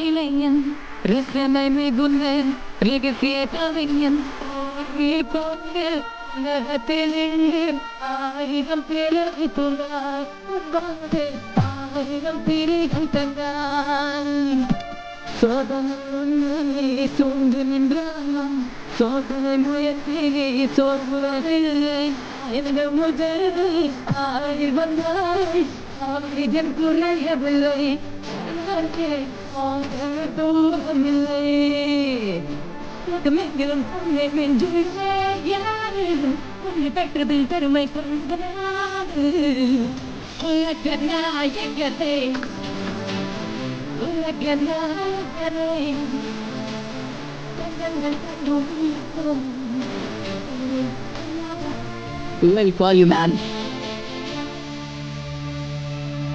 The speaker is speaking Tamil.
ഇളയൻ രസനൈ മികുന്നൻ രഹസ്യ കവിഞ്ഞൻ ഈ പോക്ക് ആയിരം പേര് തുറ ആയിരം പേരുകൾ തന്നാൽ സ്വതന്ത്രം ചൂണ്ടിനിൻ ஆயிரம் பிறகு எனக்கு முதல் ஆய் வந்தாய் ஆயுதம் குறையவில்லை தூரமில்லை உலகமெங்கிலும் உன்னை வென்றுவிட்டே உன்னை பெருமை உலக நாயகத்தை Let me call you, man.